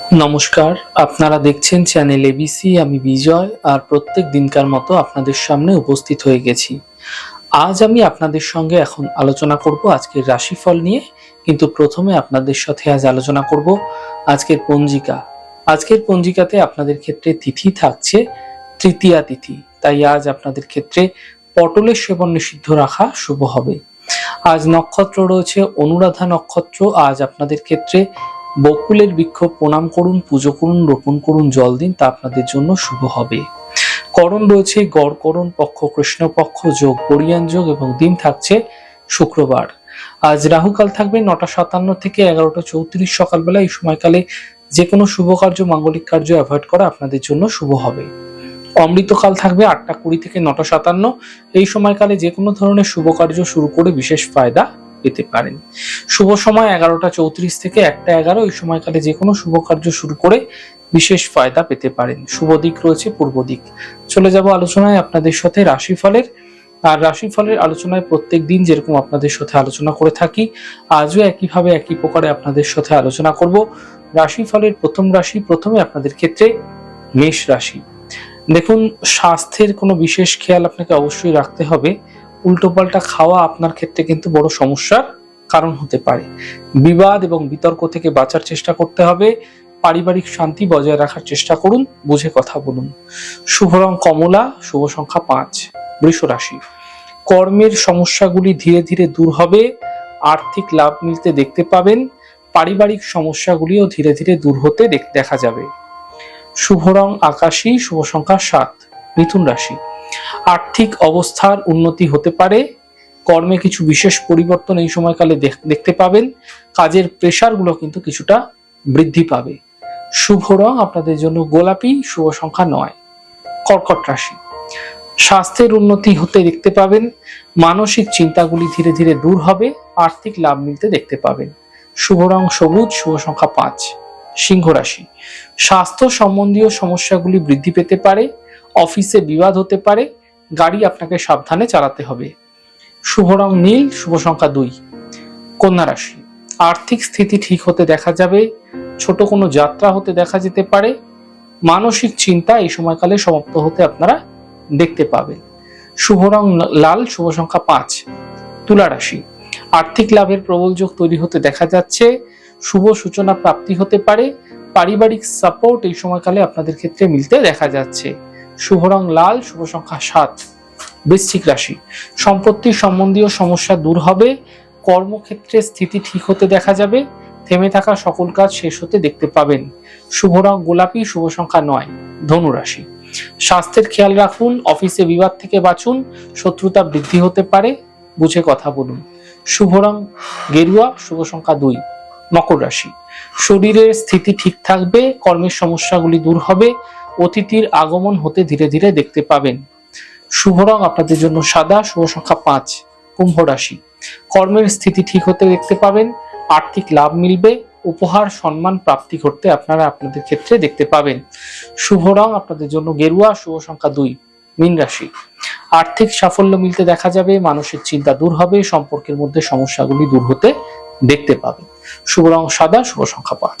নমস্কার, আপনারা দেখছেন চ্যানেল এবিসি আমি বিজয়, আর প্রত্যেক দিনকার মতো আপনাদের সামনে উপস্থিত হয়ে গেছি। আজ আমি আপনাদের সঙ্গে এখন আলোচনা করব আজকের রাশিফল নিয়ে, কিন্তু প্রথমে আপনাদের সাথে আজ আলোচনা করব আজকের পঞ্জিকা। আজকের পঞ্জিকাতে আপনাদের ক্ষেত্রে তিথি থাকছে তৃতীয়া তিথি, তাই আজ আপনাদের ক্ষেত্রে পটলের সেবন নিষিদ্ধ রাখা শুভ হবে। আজ নক্ষত্র রয়েছে, অনুরাধা নক্ষত্র, আজ আপনাদের ক্ষেত্রে বকুলের বৃক্ষ প্রণাম করুন, পুজো করুন, রোপণ করুন, জল দিন, তা আপনাদের জন্য শুভ হবে। করণ রয়েছে, গড় করণ পক্ষ কৃষ্ণপক্ষ যোগ পরিয়ান যোগ এবং দিন থাকছে শুক্রবার। আজ রাহুকাল থাকবে নটা সাতান্ন থেকে এগারোটা চৌত্রিশ সকালবেলা। এই সময়কালে যে কোনো শুভ কার্য, মাঙ্গলিক কার্য অ্যাভয়েড করা আপনাদের জন্য শুভ হবে। অমৃতকাল থাকবে আটটা কুড়ি থেকে নটা সাতান্ন। এই সময়কালে যে কোনো ধরনের শুভ কার্য শুরু করে বিশেষ ফায়দা পেতে পারেন। শুভ সময় এগারোটা চৌত্রিশ থেকে একটা এগারো, এই সময়কালে যে কোনো শুভ কার্য শুরু করে বিশেষ ফায়দা পেতে পারেন। শুভ দিক রয়েছে পূর্ব দিক। চলে যাব আলোচনায় আপনাদের সাথে রাশিফলের। আর রাশিফলের আলোচনায় প্রত্যেক দিন যেরকম আপনাদের সাথে আলোচনা করে থাকি, আজও একইভাবে একই প্রকারে আপনাদের সাথে আলোচনা করব। রাশিফলের প্রথম রাশি, প্রথমে আপনাদের ক্ষেত্রে মেষ রাশি। দেখুন, স্বাস্থ্যের কোনো বিশেষ খেয়াল আপনাকে অবশ্যই রাখতে হবে। উল্টোপাল্টা খাওয়া আপনার ক্ষেত্রে কিন্তু বড় সমস্যার কারণ হতে পারে। বিবাদ এবং বিতর্ক থেকে বাঁচার চেষ্টা করতে হবে। পারিবারিক শান্তি বজায় রাখার চেষ্টা করুন। বুঝে কথা বলুন। শুভ রং কমলা, শুভ সংখ্যা পাঁচ, বৃষ রাশি। কর্মের সমস্যাগুলি ধীরে ধীরে দূর হবে। আর্থিক লাভ মিলতে দেখতে পাবেন। পারিবারিক সমস্যাগুলিও ধীরে ধীরে দূর হতে দেখ- যাবে। শুভ রং আকাশী, শুভ সংখ্যা সাত, মিথুন রাশি। আর্থিক অবস্থার উন্নতি হতে পারে। কর্মে কিছু বিশেষ পরিবর্তন এই সময়কালে দেখ- দেখতে পাবেন। কাজের প্রেশারগুলো কিন্তু কিছুটা বৃদ্ধি পাবে। শুভ রং আপনাদের জন্য গোলাপি, শুভ সংখ্যা নয়। কর্কট রাশি। স্বাস্থ্যের উন্নতি হতে দেখতে পাবেন। মানসিক চিন্তাগুলি ধীরে ধীরে দূর হবে। আর্থিক লাভ মিলতে দেখতে পাবেন। শুভ রং সবুজ, শুভ সংখ্যা পাঁচ। সিংহ রাশি। স্বাস্থ্য সম্বন্ধীয় সমস্যাগুলি বৃদ্ধি পেতে পারে। অফিসে বিবাদ হতে পারে। গাড়ি আপনাকে সাবধানে চালাতে হবে। শুভ রং নীল, শুভ সংখ্যা দুই। কন্যা রাশি, আর্থিক স্থিতি ঠিক হতে দেখা যাবে, ছোট কোনো যাত্রা হতে দেখা যেতে পারে, মানসিক চিন্তা এই সময়কালে সমাপ্ত হতে আপনারা দেখতে পাবেন। শুভ রং লাল, শুভ সংখ্যা পাঁচ। তুলা রাশি, আর্থিক লাভের প্রবল যোগ তৈরি হতে দেখা যাচ্ছে, শুভ সূচনা প্রাপ্তি হতে পারে, পারিবারিক সাপোর্ট এই সময়কালে আপনাদের ক্ষেত্রে মিলতে দেখা যাচ্ছে। শুভ রং লাল, শুভ সংখ্যা সাত। বৃশ্চিক রাশি, সম্পত্তি সম্বন্ধীয় সমস্যা দূর হবে, কর্মক্ষেত্রে স্থিতি ঠিক হতে দেখা যাবে, থেমে থাকা সকল কাজ শেষ হতে দেখতে পাবেন। শুভ রং গোলাপি, শুভ সংখ্যা নয় ধনুরাশি স্বাস্থ্যের খেয়াল রাখুন, অফিসে বিবাদ থেকে বাঁচুন, শত্রুতা বৃদ্ধি হতে পারে, বুঝে কথা বলুন। শুভ রং গেরুয়া, শুভ সংখ্যা দুই, মকর রাশি। শরীরের স্থিতি ঠিক থাকবে, কর্মের সমস্যাগুলি দূর হবে অতিথির আগমন হতে ধীরে ধীরে দেখতে পাবেন। শুভ রং আপনাদের জন্য সাদা, শুভ সংখ্যা পাঁচ, কুম্ভ রাশি। কর্মের স্থিতি ঠিক হতে দেখতে পাবেন, আর্থিক লাভ মিলবে, উপহার, সম্মান, প্রাপ্তি করতে আপনারা আপনাদের ক্ষেত্রে দেখতে পাবেন। শুভ রং আপনাদের জন্য গেরুয়া, শুভ সংখ্যা দুই, মীন রাশি। আর্থিক সাফল্য মিলতে দেখা যাবে, মানসিক চিন্তা দূর হবে, সম্পর্কের মধ্যে সমস্যাগুলি দূর হতে দেখতে পাবেন। শুভ রং সাদা, শুভ সংখ্যা পাঁচ।